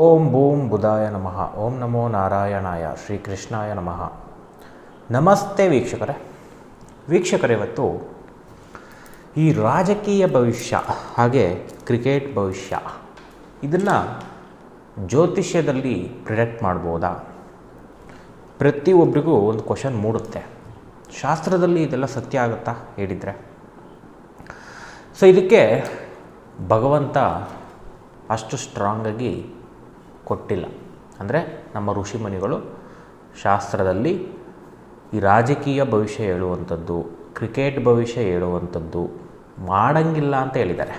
ಓಂ boom ಬುಧಾಯ ನಮಃ. ಓಂ ನಮೋ ನಾರಾಯಣಾಯ ಶ್ರೀ ಕೃಷ್ಣಾಯ ನಮಃ. ನಮಸ್ತೆ ವೀಕ್ಷಕರೇ. ವೀಕ್ಷಕರೇ, ಇವತ್ತು ಈ ರಾಜಕೀಯ ಭವಿಷ್ಯ ಹಾಗೆ ಕ್ರಿಕೆಟ್ ಭವಿಷ್ಯ ಇದನ್ನು ಜ್ಯೋತಿಷ್ಯದಲ್ಲಿ ಪ್ರಿಡೆಕ್ಟ್ ಮಾಡ್ಬೋದಾ? ಪ್ರತಿಯೊಬ್ಬರಿಗೂ ಒಂದು ಕ್ವಶನ್ ಮೂಡುತ್ತೆ. ಶಾಸ್ತ್ರದಲ್ಲಿ ಇದೆಲ್ಲ ಸತ್ಯ ಆಗುತ್ತಾ ಹೇಳಿದರೆ? ಸೊ ಇದಕ್ಕೆ ಭಗವಂತ ಅಷ್ಟು ಸ್ಟ್ರಾಂಗಾಗಿ ಕೊಟ್ಟಿಲ್ಲ. ಅಂದರೆ ನಮ್ಮ ಋಷಿಮುನಿಗಳು ಶಾಸ್ತ್ರದಲ್ಲಿ ಈ ರಾಜಕೀಯ ಭವಿಷ್ಯ ಹೇಳುವಂಥದ್ದು, ಕ್ರಿಕೆಟ್ ಭವಿಷ್ಯ ಹೇಳುವಂಥದ್ದು ಮಾಡಂಗಿಲ್ಲ ಅಂತ ಹೇಳಿದ್ದಾರೆ.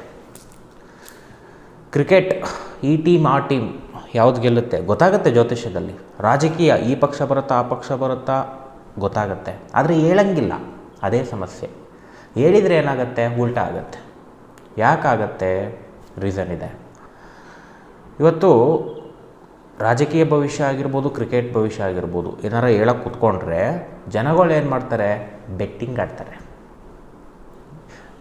ಕ್ರಿಕೆಟ್ ಈ ಟೀಮ್ ಆ ಟೀಮ್ ಯಾವ್ದು ಗೆಲ್ಲುತ್ತೆ? ಗೊತ್ತಾಗುತ್ತೆ ಜ್ಯೋತಿಷ್ಯದಲ್ಲಿ. ರಾಜಕೀಯ, ಈ ಪಕ್ಷ ಬರುತ್ತಾ, ಆ ಪಕ್ಷ ಬರುತ್ತಾ ಗೊತ್ತಾಗುತ್ತೆ. ಆದರೆ ಹೇಳಂಗಿಲ್ಲ. ಅದೇ ಸಮಸ್ಯೆ. ಹೇಳಿದರೆ ಏನಾಗುತ್ತೆ? ಉಲ್ಟಾ ಆಗುತ್ತೆ. ಯಾಕಾಗತ್ತೆ? ರೀಸನ್ ಇದೆ. ಇವತ್ತು ರಾಜಕೀಯ ಭವಿಷ್ಯ ಆಗಿರ್ಬೋದು, ಕ್ರಿಕೆಟ್ ಭವಿಷ್ಯ ಆಗಿರ್ಬೋದು, ಏನಾರ ಹೇಳಕ್ಕೆ ಕೂತ್ಕೊಂಡ್ರೆ ಜನಗಳು ಏನು ಮಾಡ್ತಾರೆ? ಬೆಟ್ಟಿಂಗ್ ಆಡ್ತಾರೆ.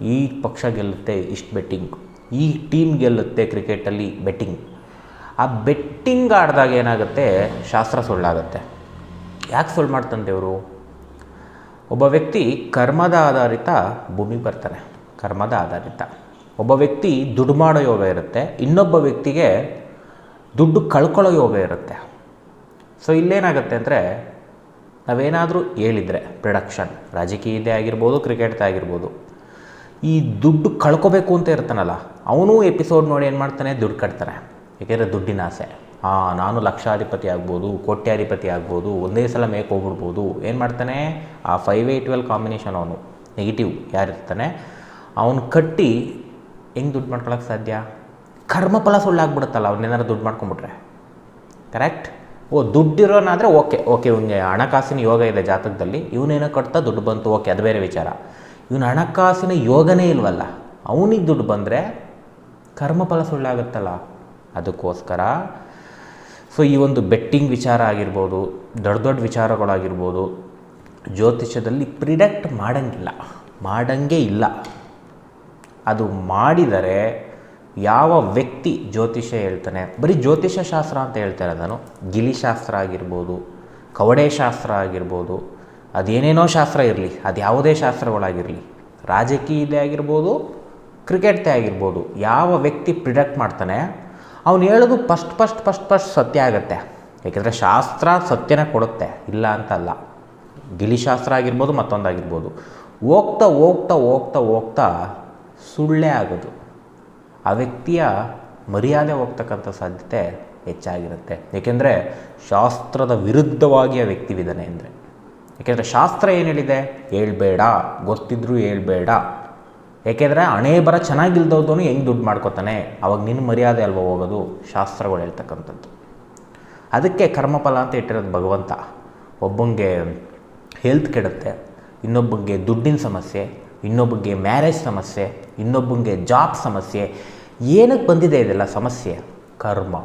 ಈ ಪಕ್ಷ ಗೆಲ್ಲುತ್ತೆ ಇಷ್ಟು ಬೆಟ್ಟಿಂಗ್. ಈ ಟೀಮ್ ಗೆಲ್ಲುತ್ತೆ ಕ್ರಿಕೆಟಲ್ಲಿ ಬೆಟ್ಟಿಂಗ್. ಆ ಬೆಟ್ಟಿಂಗ್ ಆಡಿದಾಗ ಏನಾಗುತ್ತೆ? ಶಾಸ್ತ್ರ ಸುಳ್ಳಾಗುತ್ತೆ. ಯಾಕೆ ಸುಳ್ಳು ಮಾಡ್ತಾನೆ ದೇವರು ಒಬ್ಬ ವ್ಯಕ್ತಿ ಕರ್ಮದ ಆಧಾರಿತ ಭೂಮಿಗೆ ಬರ್ತಾನೆ. ಕರ್ಮದ ಆಧಾರಿತ. ಒಬ್ಬ ವ್ಯಕ್ತಿ ದುಡ್ಡು ಮಾಡೋ ಯೋಗ ಇರುತ್ತೆ. ಇನ್ನೊಬ್ಬ ವ್ಯಕ್ತಿಗೆ ದುಡ್ಡು ಕಳ್ಕೊಳ್ಳೋ ಯೋಗ ಇರುತ್ತೆ. ಸೊ ಇಲ್ಲೇನಾಗುತ್ತೆ ಅಂದರೆ ನಾವೇನಾದರೂ ಹೇಳಿದರೆ ಪ್ರೊಡಕ್ಷನ್ ರಾಜಕೀಯದೇ ಆಗಿರ್ಬೋದು ಕ್ರಿಕೆಟ್ದೇ ಆಗಿರ್ಬೋದು, ಈ ದುಡ್ಡು ಕಳ್ಕೊಬೇಕು ಅಂತ ಇರ್ತಾನಲ್ಲ, ಅವನು ಎಪಿಸೋಡ್ ನೋಡಿ ಏನು ಮಾಡ್ತಾನೆ? ದುಡ್ಡು ಕಟ್ತಾನೆ. ಏಕೆಂದರೆ ದುಡ್ಡಿನ ಆಸೆ. ಹಾಂ ನಾನು ಲಕ್ಷಾಧಿಪತಿ ಆಗ್ಬೋದು, ಕೋಟ್ಯಾಧಿಪತಿ ಆಗ್ಬೋದು, ಒಂದೇ ಸಲ ಮೇಕ್ ಹೋಗ್ಬಿಡ್ಬೋದು. ಏನು ಮಾಡ್ತಾನೆ? ಆ ಫೈವ್ ಏ ಟ್ವೆಲ್ ಕಾಂಬಿನೇಷನ್ ಅವನು. ನೆಗೆಟಿವ್ ಯಾರಿರ್ತಾನೆ? ಅವನು ಕಟ್ಟಿ ಹೆಂಗೆ ದುಡ್ಡು ಮಾಡ್ಕೊಳಕ್ಕೆ ಸಾಧ್ಯ? ಕರ್ಮಫಲ ಸುಳ್ಳಾಗ್ಬಿಡುತ್ತಲ್ಲ ಅವನ್ನೇನಾರು ದುಡ್ಡು ಮಾಡ್ಕೊಂಬಿಟ್ರೆ ಕರೆಕ್ಟ್ ಓ, ದುಡ್ಡಿರೋನಾದರೆ ಓಕೆ ಓಕೆ, ಇವನಿಗೆ ಹಣಕಾಸಿನ ಯೋಗ ಇದೆ ಜಾತಕದಲ್ಲಿ, ಇವನೇನೋ ಕಟ್ತಾ ದುಡ್ಡು ಬಂತು, ಓಕೆ, ಅದು ಬೇರೆ ವಿಚಾರ. ಇವನು ಹಣಕಾಸಿನ ಯೋಗನೇ ಇಲ್ವಲ್ಲ, ಅವನಿಗೆ ದುಡ್ಡು ಬಂದರೆ ಕರ್ಮಫಲ ಸುಳ್ಳಾಗುತ್ತಲ್ಲ. ಅದಕ್ಕೋಸ್ಕರ, ಸೊ, ಈ ಒಂದು ಬೆಟ್ಟಿಂಗ್ ವಿಚಾರ ಆಗಿರ್ಬೋದು, ದೊಡ್ಡ ದೊಡ್ಡ ವಿಚಾರಗಳಾಗಿರ್ಬೋದು, ಜ್ಯೋತಿಷ್ಯದಲ್ಲಿ ಪ್ರಿಡಕ್ಟ್ ಮಾಡಂಗಿಲ್ಲ, ಮಾಡಂಗೇ ಇಲ್ಲ. ಅದು ಮಾಡಿದರೆ ಯಾವ ವ್ಯಕ್ತಿ ಜ್ಯೋತಿಷ್ಯ ಹೇಳ್ತಾನೆ? ಬರೀ ಜ್ಯೋತಿಷ್ಯ ಶಾಸ್ತ್ರ ಅಂತ ಹೇಳ್ತಾರೆ ನಾನು. ಗಿಲಿಶಾಸ್ತ್ರ ಆಗಿರ್ಬೋದು, ಕವಡೆ ಶಾಸ್ತ್ರ ಆಗಿರ್ಬೋದು, ಅದೇನೇನೋ ಶಾಸ್ತ್ರ ಇರಲಿ, ಅದು ಯಾವುದೇ ಶಾಸ್ತ್ರಗಳಾಗಿರಲಿ, ರಾಜಕೀಯದೇ ಆಗಿರ್ಬೋದು, ಕ್ರಿಕೆಟ್ದೇ ಆಗಿರ್ಬೋದು, ಯಾವ ವ್ಯಕ್ತಿ ಪ್ರಿಡಕ್ಟ್ ಮಾಡ್ತಾನೆ, ಅವನು ಹೇಳೋದು ಫಸ್ಟ್ ಫಸ್ಟ್ ಫಸ್ಟ್ ಫಸ್ಟ್ ಸತ್ಯ ಆಗುತ್ತೆ. ಏಕೆಂದರೆ ಶಾಸ್ತ್ರ ಸತ್ಯನ ಕೊಡುತ್ತೆ, ಇಲ್ಲ ಅಂತಲ್ಲ. ಗಿಲಿಶಾಸ್ತ್ರ ಆಗಿರ್ಬೋದು, ಮತ್ತೊಂದಾಗಿರ್ಬೋದು. ಹೋಗ್ತಾ ಹೋಗ್ತಾ ಹೋಗ್ತಾ ಹೋಗ್ತಾ ಸುಳ್ಳೇ ಆಗೋದು. ಆ ವ್ಯಕ್ತಿಯ ಮರ್ಯಾದೆ ಹೋಗ್ತಕ್ಕಂಥ ಸಾಧ್ಯತೆ ಹೆಚ್ಚಾಗಿರುತ್ತೆ. ಏಕೆಂದರೆ ಶಾಸ್ತ್ರದ ವಿರುದ್ಧವಾಗಿ ಆ ವ್ಯಕ್ತಿ ವಿಧಾನೆ ಅಂದರೆ ಏಕೆಂದರೆ ಶಾಸ್ತ್ರ ಏನು ಹೇಳಿದೆ? ಹೇಳ್ಬೇಡ. ಗೊತ್ತಿದ್ರೂ ಹೇಳ್ಬೇಡ. ಏಕೆಂದರೆ ಹಣೆ ಬರ ಚೆನ್ನಾಗಿಲ್ದವ್ದು ಹೆಂಗೆ ದುಡ್ಡು ಮಾಡ್ಕೋತಾನೆ? ಅವಾಗ ನಿನ್ನ ಮರ್ಯಾದೆ ಅಲ್ವ ಹೋಗೋದು? ಶಾಸ್ತ್ರಗಳು ಹೇಳ್ತಕ್ಕಂಥದ್ದು. ಅದಕ್ಕೆ ಕರ್ಮಫಲ ಅಂತ ಇಟ್ಟಿರೋದು ಭಗವಂತ. ಒಬ್ಬಂಗೆ ಹೆಲ್ತ್ ಕೆಡುತ್ತೆ. ಇನ್ನೊಬ್ಬಂಗೆ ದುಡ್ಡಿನ ಸಮಸ್ಯೆ. ಇನ್ನೊಬ್ಬಂಗೆ ಮ್ಯಾರೇಜ್ ಸಮಸ್ಯೆ, ಇನ್ನೊಬ್ಬಂಗೆ ಜಾಬ್ ಸಮಸ್ಯೆ, ಏನಕ್ಕೆ ಬಂದಿದೆ ಇದೆಲ್ಲ ಸಮಸ್ಯೆ? ಕರ್ಮ.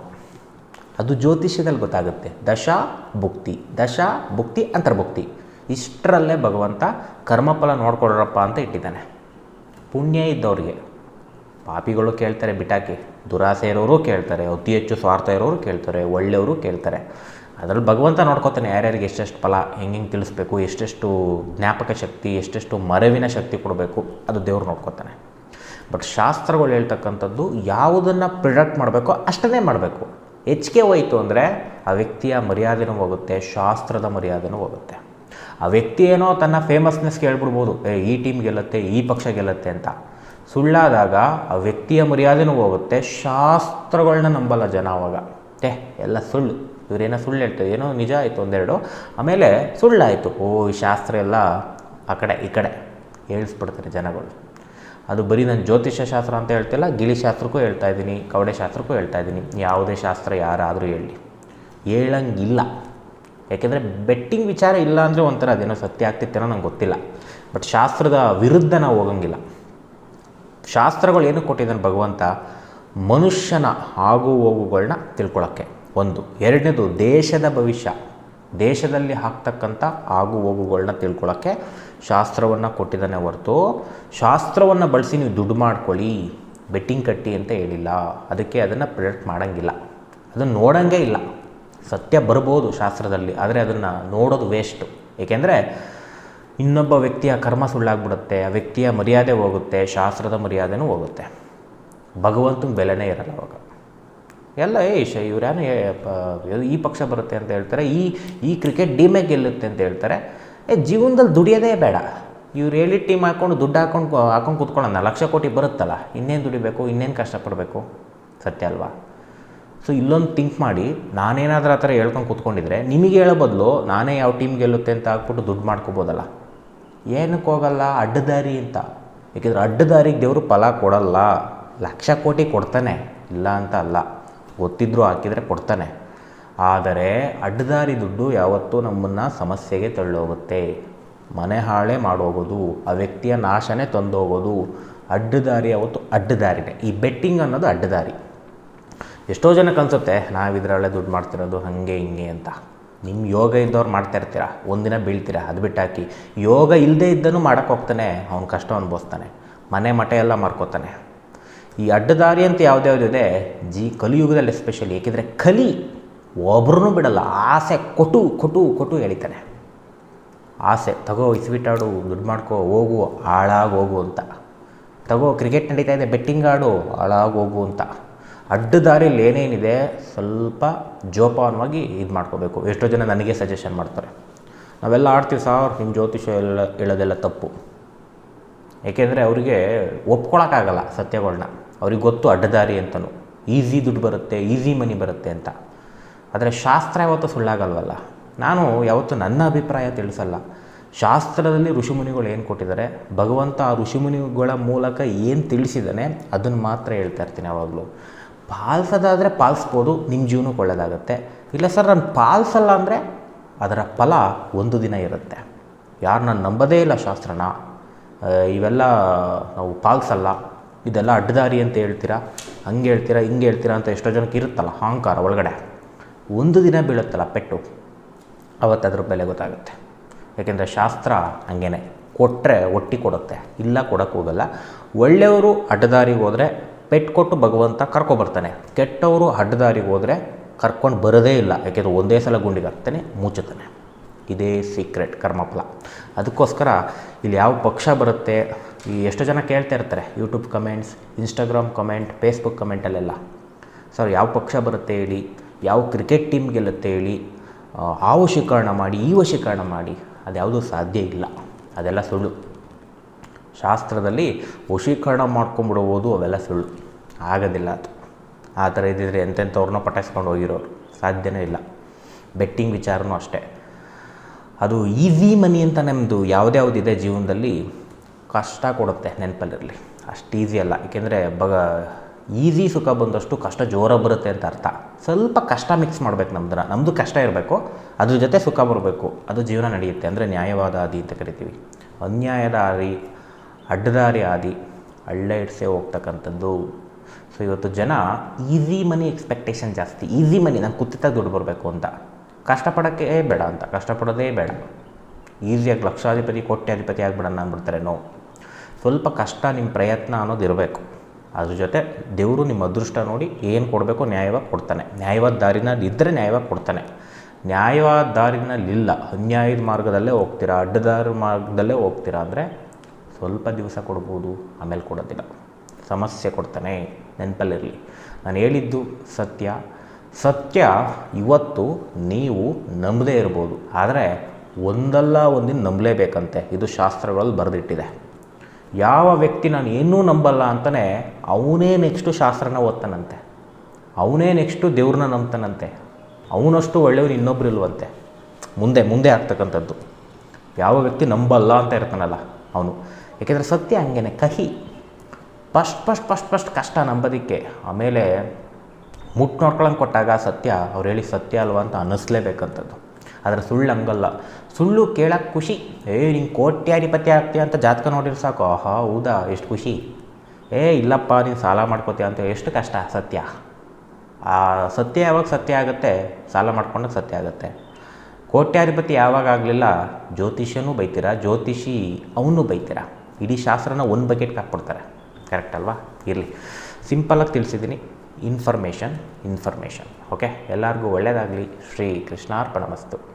ಅದು ಜ್ಯೋತಿಷ್ಯದಲ್ಲಿ ಗೊತ್ತಾಗುತ್ತೆ. ದಶ ಭುಕ್ತಿ. ದಶ ಭುಕ್ತಿ, ಅಂತರ್ಭುಕ್ತಿ. ಇಷ್ಟರಲ್ಲೇ ಭಗವಂತ ಕರ್ಮಫಲ ನೋಡ್ಕೊಡ್ರಪ್ಪ ಅಂತ ಇಟ್ಟಿದ್ದಾನೆ. ಪುಣ್ಯ ಇದ್ದವ್ರಿಗೆ. ಪಾಪಿಗಳು ಕೇಳ್ತಾರೆ ಬಿಟಾಕಿ. ದುರಾಸೆ ಇರೋರು ಕೇಳ್ತಾರೆ. ಅತಿ ಹೆಚ್ಚು ಸ್ವಾರ್ಥ ಇರೋರು ಕೇಳ್ತಾರೆ. ಒಳ್ಳೆಯವರು ಕೇಳ್ತಾರೆ. ಅದರಲ್ಲಿ ಭಗವಂತ ನೋಡ್ಕೋತಾನೆ ಯಾರ್ಯಾರಿಗೆ ಎಷ್ಟೆಷ್ಟು ಫಲ, ಹೆಂಗೆ ಹೆಂಗೆ ತಿಳಿಸ್ಬೇಕು, ಎಷ್ಟೆಷ್ಟು ಜ್ಞಾಪಕ ಶಕ್ತಿ, ಎಷ್ಟೆಷ್ಟು ಮರವಿನ ಶಕ್ತಿ ಕೊಡಬೇಕು, ಅದು ದೇವ್ರು ನೋಡ್ಕೋತಾನೆ. ಬಟ್ ಶಾಸ್ತ್ರಗಳು ಹೇಳ್ತಕ್ಕಂಥದ್ದು ಯಾವುದನ್ನು ಪ್ರಿಡಕ್ಟ್ ಮಾಡಬೇಕೋ ಅಷ್ಟನ್ನೇ ಮಾಡಬೇಕು. ಹೆಚ್ಚಿಗೆ ಹೋಯಿತು ಅಂದರೆ ಆ ವ್ಯಕ್ತಿಯ ಮರ್ಯಾದೆನೂ ಹೋಗುತ್ತೆ, ಶಾಸ್ತ್ರದ ಮರ್ಯಾದೆನೂ ಹೋಗುತ್ತೆ. ಆ ವ್ಯಕ್ತಿ ಏನೋ ತನ್ನ ಫೇಮಸ್ನೆಸ್ ಕೇಳ್ಬಿಡ್ಬೋದು, ಏ, ಈ ಟೀಮ್ ಗೆಲ್ಲುತ್ತೆ, ಈ ಪಕ್ಷ ಗೆಲ್ಲುತ್ತೆ ಅಂತ. ಸುಳ್ಳಾದಾಗ ಆ ವ್ಯಕ್ತಿಯ ಮರ್ಯಾದೆನೂ ಹೋಗುತ್ತೆ ಶಾಸ್ತ್ರಗಳನ್ನ ನಂಬಲ್ಲ ಜನ ಅವಾಗ. ಏ ಎಲ್ಲ ಸುಳ್ಳು. ಇವರೇನೋ ಸುಳ್ಳು ಹೇಳ್ತಾರೆ, ಏನೋ ನಿಜ ಆಯಿತು ಒಂದೆರಡು. ಆಮೇಲೆ ಸುಳ್ಳಾಯಿತು. ಓ, ಈ ಶಾಸ್ತ್ರ ಎಲ್ಲ ಆ ಕಡೆ, ಈ ಕಡೆ ಹೇಳಿಸ್ಬಿಡ್ತಾರೆ ಜನಗಳು. ಅದು ಬರೀ ನಾನು ಜ್ಯೋತಿಷ್ಯ ಶಾಸ್ತ್ರ ಅಂತ ಹೇಳ್ತಿಲ್ಲ, ಗಿಳಿ ಶಾಸ್ತ್ರಕ್ಕೂ ಹೇಳ್ತಾ ಇದ್ದೀನಿ, ಕವಡೆ ಶಾಸ್ತ್ರಕ್ಕೂ ಹೇಳ್ತಾ ಇದ್ದೀನಿ. ಯಾವುದೇ ಶಾಸ್ತ್ರ ಯಾರಾದರೂ ಹೇಳಿ. ಹೇಳಂಗಿಲ್ಲ. ಯಾಕೆಂದರೆ ಬೆಟ್ಟಿಂಗ್ ವಿಚಾರ ಇಲ್ಲ ಅಂದರೆ ಒಂಥರ ಅದೇನೋ ಸತ್ಯ ಆಗ್ತಿತ್ತೇನೋ ನಂಗೆ ಗೊತ್ತಿಲ್ಲ. ಬಟ್ ಶಾಸ್ತ್ರದ ವಿರುದ್ಧ ನಾವು ಹೋಗಂಗಿಲ್ಲ. ಶಾಸ್ತ್ರಗಳು ಏನು ಕೊಟ್ಟಿದ್ದಾನೆ ಭಗವಂತ? ಮನುಷ್ಯನ ಆಗು ಹೋಗುಗಳನ್ನ ತಿಳ್ಕೊಳ್ಳೋಕ್ಕೆ ಒಂದು. ಎರಡನೇದು ದೇಶದ ಭವಿಷ್ಯ. ದೇಶದಲ್ಲಿ ಹಾಕ್ತಕ್ಕಂಥ ಆಗು ಹೋಗುಗಳನ್ನ ತಿಳ್ಕೊಳ್ಳೋಕ್ಕೆ ಶಾಸ್ತ್ರವನ್ನು ಕೊಟ್ಟಿದ್ದಾನೆ ಹೊರತು ಶಾಸ್ತ್ರವನ್ನು ಬಳಸಿ ನೀವು ದುಡ್ಡು ಮಾಡ್ಕೊಳ್ಳಿ, ಬೆಟ್ಟಿಂಗ್ ಕಟ್ಟಿ ಅಂತ ಹೇಳಿಲ್ಲ. ಅದಕ್ಕೆ ಅದನ್ನು ಪ್ರಿಡಕ್ಟ್ ಮಾಡೋಂಗಿಲ್ಲ. ಅದನ್ನು ನೋಡೋಂಗೇ ಇಲ್ಲ. ಸತ್ಯ ಬರ್ಬೋದು ಶಾಸ್ತ್ರದಲ್ಲಿ, ಆದರೆ ಅದನ್ನು ನೋಡೋದು ವೇಸ್ಟು ಏಕೆಂದರೆ ಇನ್ನೊಬ್ಬ ವ್ಯಕ್ತಿಯ ಕರ್ಮ ಸುಳ್ಳಾಗ್ಬಿಡುತ್ತೆ, ಆ ವ್ಯಕ್ತಿಯ ಮರ್ಯಾದೆ ಹೋಗುತ್ತೆ, ಶಾಸ್ತ್ರದ ಮರ್ಯಾದೆನೂ ಹೋಗುತ್ತೆ. ಭಗವಂತನ ಬೆಲೆನೇ ಇರಲ್ಲ ಅವಾಗ. ಎಲ್ಲ, ಏ ಇವ್ರೇನು ಈ ಪಕ್ಷ ಬರುತ್ತೆ ಅಂತ ಹೇಳ್ತಾರೆ, ಈ ಈ ಕ್ರಿಕೆಟ್ ಟೀಮೇ ಗೆಲ್ಲುತ್ತೆ ಅಂತ ಹೇಳ್ತಾರೆ. ಏ, ಜೀವನದಲ್ಲಿ ದುಡಿಯೋದೇ ಬೇಡ. ಇವ್ರು ಹೇಳಿ ಟೀಮ್ ಹಾಕ್ಕೊಂಡು ದುಡ್ಡು ಹಾಕೊಂಡು ಹಾಕೊಂಡು ಕೂತ್ಕೊಳ್ಳೋಣ. ಲಕ್ಷ ಕೋಟಿ ಬರುತ್ತಲ್ಲ, ಇನ್ನೇನು ದುಡಿಬೇಕು, ಇನ್ನೇನು ಕಷ್ಟಪಡಬೇಕು? ಸತ್ಯ ಅಲ್ವಾ? ಸೊ ಇಲ್ಲೊಂದು ಥಿಂಕ್ ಮಾಡಿ, ನಾನೇನಾದರೂ ಆ ಥರ ಹೇಳ್ಕೊಂಡು ಕೂತ್ಕೊಂಡಿದ್ರೆ, ನಿಮಗೆ ಹೇಳೋ ಬದಲು ನಾನೇ ಯಾವ ಟೀಮ್ ಗೆಲ್ಲುತ್ತೆ ಅಂತ ಹಾಕ್ಬಿಟ್ಟು ದುಡ್ಡು ಮಾಡ್ಕೋಬೋದಲ್ಲ? ಏನಕ್ಕೆ ಹೋಗಲ್ಲ? ಅಡ್ಡದಾರಿ ಅಂತ. ಏಕೆಂದರೆ ಅಡ್ಡದಾರಿಗೆ ದೇವರು ಫಲ ಕೊಡಲ್ಲ. ಲಕ್ಷ ಕೋಟಿ ಕೊಡ್ತಾನೆ. ಇಲ್ಲ ಅಂತ ಅಲ್ಲ. ಗೊತ್ತಿದ್ರೂ ಹಾಕಿದರೆ ಕೊಡ್ತಾನೆ. ಆದರೆ ಅಡ್ಡದಾರಿ ದುಡ್ಡು ಯಾವತ್ತೂ ನಮ್ಮನ್ನು ಸಮಸ್ಯೆಗೆ ತಳ್ಳೋಗುತ್ತೆ ಮನೆ ಹಾಳೆ ಮಾಡೋಗೋದು, ಆ ವ್ಯಕ್ತಿಯ ನಾಶನೇ ತಂದೋಗೋದು, ಅಡ್ಡದಾರಿ ಯಾವತ್ತು ಅಡ್ಡದಾರಿನೇ. ಈ ಬೆಟ್ಟಿಂಗ್ ಅನ್ನೋದು ಅಡ್ಡದಾರಿ. ಎಷ್ಟೋ ಜನಕ್ಕೆ ಅನ್ಸುತ್ತೆ ನಾವು ಇದರಲ್ಲೇ ದುಡ್ಡು ಮಾಡ್ತಿರೋದು ಹಾಗೆ, ಹಿಂಗೆ ಅಂತ. ನಿಮ್ಮ ಯೋಗ ಇದ್ದವ್ರು ಮಾಡ್ತಾ ಇರ್ತೀರ? ಒಂದಿನ ಬೀಳ್ತೀರ? ಅದು ಬಿಟ್ಟಾಕಿ. ಯೋಗ ಇಲ್ಲದೇ ಇದ್ದನು ಮಾಡೋಕ್ಕೆ ಹೋಗ್ತಾನೆ, ಅವ್ನು ಕಷ್ಟ ಅನುಭವಿಸ್ತಾನೆ. ಮನೆ ಮಠ ಎಲ್ಲ ಮಾರ್ಕೋತಾನೆ ಈ ಅಡ್ಡದಾರಿ ಅಂತ ಯಾವುದ್ಯಾವುದಿದೆ ಜಿ ಕಲಿಯುಗದಲ್ಲಿ ಎಸ್ಪೆಷಲಿ ಏಕೆಂದರೆ ಕಲಿ ಒಬ್ರನ್ನೂ ಬಿಡಲ್ಲ, ಆಸೆ ಕೊಟು ಕೊಟು ಕೊಟು ಎಳಿತಾನೆ. ಆಸೆ, ತಗೋ ಇಸ್ಬಿಟ್ಟಾಡು ದುಡ್ಡು ಮಾಡ್ಕೋ, ಹೋಗು, ಹಾಳಾಗಿ ಹೋಗು ಅಂತ. ತಗೋ ಕ್ರಿಕೆಟ್ ನಡೀತಾ ಇದೆ ಬೆಟ್ಟಿಂಗ್ ಆಡು, ಹಾಳಾಗಿ ಹೋಗು ಅಂತ. ಅಡ್ಡದಾರಿಯಲ್ಲಿ ಏನೇನಿದೆ, ಸ್ವಲ್ಪ ಜೋಪಾನವಾಗಿ ಇದು ಮಾಡ್ಕೋಬೇಕು. ಎಷ್ಟೋ ಜನ ನನಗೆ ಸಜೆಷನ್ ಮಾಡ್ತಾರೆ. ನಾವೆಲ್ಲ ಆಡ್ತೀವಿ, ಸಾರ್ ನಿಮ್ಮ ಜ್ಯೋತಿಷ ಎಲ್ಲ, ಹೇಳೋದೆಲ್ಲ ತಪ್ಪು. ಏಕೆಂದರೆ ಅವರಿಗೆ ಒಪ್ಕೊಳಕ್ಕಾಗಲ್ಲ ಸತ್ಯಗಳನ್ನ ಅವ್ರಿಗೆ ಗೊತ್ತು ಅಡ್ಡದಾರಿ ಅಂತಲೂ ಈಸಿ ದುಡ್ಡು ಬರುತ್ತೆ, ಈಸಿ ಮನಿ ಬರುತ್ತೆ ಅಂತ. ಆದರೆ ಶಾಸ್ತ್ರ ಯಾವತ್ತೂ ಸುಳ್ಳಾಗಲ್ವಲ್ಲ? ನಾನು ಯಾವತ್ತೂ ನನ್ನ ಅಭಿಪ್ರಾಯ ತಿಳಿಸಲ್ಲ. ಶಾಸ್ತ್ರದಲ್ಲಿ ಋಷಿಮುನಿಗಳು ಏನು ಕೊಟ್ಟಿದ್ದಾರೆ? ಭಗವಂತ ಆ ಋಷಿಮುನಿಗಳ ಮೂಲಕ ಏನು ತಿಳಿಸಿದ್ದಾನೆ? ಅದನ್ನು ಮಾತ್ರ ಹೇಳ್ತಾ ಇರ್ತೀನಿ ಯಾವಾಗಲೂ. ಪಾಲ್ಸೋದಾದರೆ ಪಾಲಿಸ್ಬೋದು ನಿಮ್ಮ ಜೀವನಕ್ಕೆ ಒಳ್ಳೆಯದಾಗುತ್ತೆ ಇಲ್ಲ ಸರ್, ನಾನು ಪಾಲಿಸಲ್ಲ ಅಂದರೆ ಅದರ ಫಲ ಒಂದು ದಿನ ಇರುತ್ತೆ. ಯಾರು, ನಾನು ನಂಬೋದೇ ಇಲ್ಲ ಶಾಸ್ತ್ರನ. ಇವೆಲ್ಲ ನಾವು ಪಾಲಿಸಲ್ಲ. ಇದೆಲ್ಲ ಅಡ್ಡದಾರಿ ಅಂತ ಹೇಳ್ತೀರಾ? ಹಂಗೆ ಹೇಳ್ತೀರಾ, ಹಿಂಗೆ ಹೇಳ್ತೀರಾ ಅಂತ ಎಷ್ಟೋ ಜನಕ್ಕೆ ಇರುತ್ತಲ್ಲ ಅಹಂಕಾರ ಒಳಗಡೆ. ಒಂದು ದಿನ ಬೀಳುತ್ತಲ್ಲ ಪೆಟ್ಟು, ಅವತ್ತು ಅದ್ರ ಬೆಲೆ ಗೊತ್ತಾಗುತ್ತೆ. ಯಾಕೆಂದರೆ ಶಾಸ್ತ್ರ ಹಂಗೇನೆ ಕೊಟ್ಟರೆ ಒಟ್ಟಿ ಕೊಡುತ್ತೆ, ಇಲ್ಲ ಕೊಡೋಕ್ಕೋಗಲ್ಲ ಒಳ್ಳೆಯವರು ಅಡ್ಡದಾರಿಗೆ ಹೋದರೆ ಪೆಟ್ಟು ಕೊಟ್ಟು ಭಗವಂತ ಕರ್ಕೊಬರ್ತಾನೆ ಕೆಟ್ಟವರು ಅಡ್ಡದಾರಿಗೆ ಹೋದರೆ ಕರ್ಕೊಂಡು ಬರೋದೇ ಇಲ್ಲ, ಯಾಕೆಂದರೆ ಒಂದೇ ಸಲ ಗುಂಡಿಗೆ ಹಾಕ್ತಾನೆ, ಮುಚ್ಚುತ್ತಾನೆ. ಇದೇ ಸೀಕ್ರೆಟ್ ಕರ್ಮಫಲ. ಅದಕ್ಕೋಸ್ಕರ ಇಲ್ಲಿ ಯಾವ ಪಕ್ಷ ಬರುತ್ತೆ ಈ ಎಷ್ಟು ಜನ ಕೇಳ್ತಾ ಇರ್ತಾರೆ YouTube comments Instagram comment Facebook ಕಮೆಂಟಲ್ಲೆಲ್ಲ sir ಯಾವ ಪಕ್ಷ ಬರುತ್ತೆ ಹೇಳಿ ಯಾವ ಕ್ರಿಕೆಟ್ ಟೀಮ್ ಗೆಲ್ಲುತ್ತೆ ಹೇಳಿ ಆ, ವಶೀಕರಣ ಮಾಡಿ ಈ ವಶೀಕರಣ ಮಾಡಿ ಅದ್ಯಾವುದೂ ಸಾಧ್ಯ ಇಲ್ಲ. ಅದೆಲ್ಲ ಸುಳ್ಳು. ಶಾಸ್ತ್ರದಲ್ಲಿ ವಶೀಕರಣ ಮಾಡ್ಕೊಂಬಿಡ್ಬೋದು ಅವೆಲ್ಲ ಸುಳ್ಳು. ಆಗೋದಿಲ್ಲ ಅದು. ಆ ಥರ ಇದ್ದಿದ್ರೆ ಎಂತೆಂಥವ್ರನ್ನ ಪಟಾಯಿಸ್ಕೊಂಡು ಹೋಗಿರೋರು. ಸಾಧ್ಯನೇ ಇಲ್ಲ. ಬೆಟ್ಟಿಂಗ್ ವಿಚಾರನೂ ಅಷ್ಟೇ. ಅದು ಈಸಿ ಮನಿ ಅಂತ ನಮ್ಮದು ಯಾವುದ್ಯಾವುದಿದೆ ಜೀವನದಲ್ಲಿ ಕಷ್ಟ ಕೊಡುತ್ತೆ ನೆನಪಲ್ಲಿರಲಿ. ಅಷ್ಟು ಈಸಿ ಅಲ್ಲ. ಏಕೆಂದರೆ ಬಗ ಈಸಿ ಸುಖ ಬಂದಷ್ಟು ಕಷ್ಟ ಜೋರ ಬರುತ್ತೆ ಅಂತ ಅರ್ಥ. ಸ್ವಲ್ಪ ಕಷ್ಟ ಮಿಕ್ಸ್ ಮಾಡಬೇಕು ನಮ್ದನ್ನ. ನಮ್ಮದು ಕಷ್ಟ ಇರಬೇಕು. ಅದ್ರ ಜೊತೆ ಸುಖ ಬರಬೇಕು. ಅದು ಜೀವನ ನಡೆಯುತ್ತೆ. ಅಂದರೆ ನ್ಯಾಯವಾದ ಆದಿ ಅಂತ ಕರಿತೀವಿ. ಅನ್ಯಾಯದ ಆದಿ, ಅಡ್ಡದಾರಿ ಆದಿ, ಹಳ್ಳೆ ಇಡ್ಸೇ ಹೋಗ್ತಕ್ಕಂಥದ್ದು. ಸೊ ಇವತ್ತು ಜನ ಈಸಿ ಮನಿ ಎಕ್ಸ್ಪೆಕ್ಟೇಷನ್ ಜಾಸ್ತಿ. ಈಸಿ ಮನಿ ನಂಗೆ ಕುತ್ತಿತ ದುಡ್ಡು ಬರಬೇಕು ಅಂತ. ಕಷ್ಟಪಡೋಕ್ಕೆ ಬೇಡ ಅಂತ. ಕಷ್ಟಪಡೋದೇ ಬೇಡ. ಈಸಿಯಾಗಿ ಲಕ್ಷಾಧಿಪತಿ, ಕೋಟ್ಯಾಧಿಪತಿ ಆಗಿಬಿಡೋಣ ಅಂದ್ಬಿಡ್ತಾರೆ. ನೋ ಸ್ವಲ್ಪ ಕಷ್ಟ ನಿಮ್ಮ ಪ್ರಯತ್ನ ಅನ್ನೋದು ಇರಬೇಕು. ಅದ್ರ ಜೊತೆ ದೇವರು ನಿಮ್ಮ ಅದೃಷ್ಟ ನೋಡಿ ಏನು ಕೊಡಬೇಕು ನ್ಯಾಯವಾಗಿ ಕೊಡ್ತಾನೆ. ನ್ಯಾಯವಾದ ದಾರಿನಲ್ಲಿ ಇದ್ದರೆ ನ್ಯಾಯವಾಗಿ ಕೊಡ್ತಾನೆ. ನ್ಯಾಯವಾದ ದಾರಿನಲ್ಲಿಲ್ಲ ಅನ್ಯಾಯದ ಮಾರ್ಗದಲ್ಲೇ ಹೋಗ್ತೀರಾ, ಅಡ್ಡದಾರ ಮಾರ್ಗದಲ್ಲೇ ಹೋಗ್ತೀರಾ ಅಂದರೆ ಸ್ವಲ್ಪ ದಿವಸ ಕೊಡ್ಬೋದು, ಆಮೇಲೆ ಕೊಡೋದಿಲ್ಲ. ಸಮಸ್ಯೆ ಕೊಡ್ತಾನೆ, ನೆನಪಲ್ಲಿರಲಿ. ನಾನು ಹೇಳಿದ್ದು ಸತ್ಯ. ಸತ್ಯ ಇವತ್ತು ನೀವು ನಂಬದೇ ಇರ್ಬೋದು. ಆದರೆ ಒಂದಲ್ಲ ಒಂದಿನ ನಂಬಲೇಬೇಕಂತೆ. ಇದು ಶಾಸ್ತ್ರಗಳಲ್ಲಿ ಬರೆದಿಟ್ಟಿದೆ. ಯಾವ ವ್ಯಕ್ತಿ ನಾನು ಏನೂ ನಂಬಲ್ಲ ಅಂತಲೇ ಅವನೇ ನೆಕ್ಸ್ಟು ಶಾಸ್ತ್ರನ ಓದ್ತಾನಂತೆ. ಅವನೇ ನೆಕ್ಸ್ಟು ದೇವ್ರನ್ನ ನಂಬ್ತಾನಂತೆ. ಅವನಷ್ಟು ಒಳ್ಳೆಯವ್ರು ಇನ್ನೊಬ್ರು ಇಲ್ವಂತೆ. ಮುಂದೆ ಮುಂದೆ ಆಗ್ತಕ್ಕಂಥದ್ದು. ಯಾವ ವ್ಯಕ್ತಿ ನಂಬಲ್ಲ ಅಂತ ಇರ್ತಾನಲ್ಲ ಅವನು. ಯಾಕೆಂದರೆ ಸತ್ಯ ಹಂಗೇನೆ. ಕಹಿ. ಫಸ್ಟ್ ಫಸ್ಟ್ ಫಸ್ಟ್ ಫಸ್ಟ್ ಕಷ್ಟ ನಂಬೋದಕ್ಕೆ. ಆಮೇಲೆ ಮುಟ್ಟು ನೋಡ್ಕೊಳಂಗೆ ಕೊಟ್ಟಾಗ ಸತ್ಯ, ಅವ್ರು ಹೇಳಿ ಸತ್ಯ ಅಲ್ವಾ ಅಂತ ಅನ್ನಿಸ್ಲೇಬೇಕಂಥದ್ದು ಆದರೆ ಸುಳ್ಳು ಹಂಗಲ್ಲ. ಸುಳ್ಳು ಕೇಳೋಕ್ಕೆ ಖುಷಿ. ಏ, ನಿಂಗೆ ಕೋಟ್ಯಾಧಿಪತಿ ಆಗ್ತೀಯ ಅಂತ ಜಾತಕ ನೋಡಿದ್ರೆ ಸಾಕು. ಆಹಾ, ಹೌದಾ? ಎಷ್ಟು ಖುಷಿ. ಏ, ಇಲ್ಲಪ್ಪ, ನೀನು ಸಾಲ ಮಾಡ್ಕೋತೀಯ ಅಂತ ಎಷ್ಟು ಕಷ್ಟ. ಸತ್ಯ. ಆ, ಸತ್ಯ ಯಾವಾಗ ಸತ್ಯ ಆಗುತ್ತೆ? ಸಾಲ ಮಾಡ್ಕೊಂಡಾಗ ಸತ್ಯ ಆಗುತ್ತೆ. ಕೋಟ್ಯಾಧಿಪತಿ ಯಾವಾಗ ಆಗಲಿಲ್ಲ? ಜ್ಯೋತಿಷ್ಯನೂ ಬೈತೀರ. ಜ್ಯೋತಿಷಿ ಅವನು ಬೈತೀರ. ಇಡೀ ಶಾಸ್ತ್ರನ ಒಂದು ಬಕೆಟ್ಗೆ ಹಾಕ್ಬಿಡ್ತಾರೆ. ಕರೆಕ್ಟ್ ಅಲ್ವಾ? ಇರಲಿ. ಸಿಂಪಲಾಗಿ ತಿಳಿಸಿದ್ದೀನಿ ಇನ್ಫಾರ್ಮೇಷನ್ ಇನ್ಫಾರ್ಮೇಷನ್ ಓಕೆ ಎಲ್ಲರಿಗೂ ಒಳ್ಳೆಯದಾಗಲಿ ಶ್ರೀ ಕೃಷ್ಣಾರ್ಪಣಮಸ್ತು.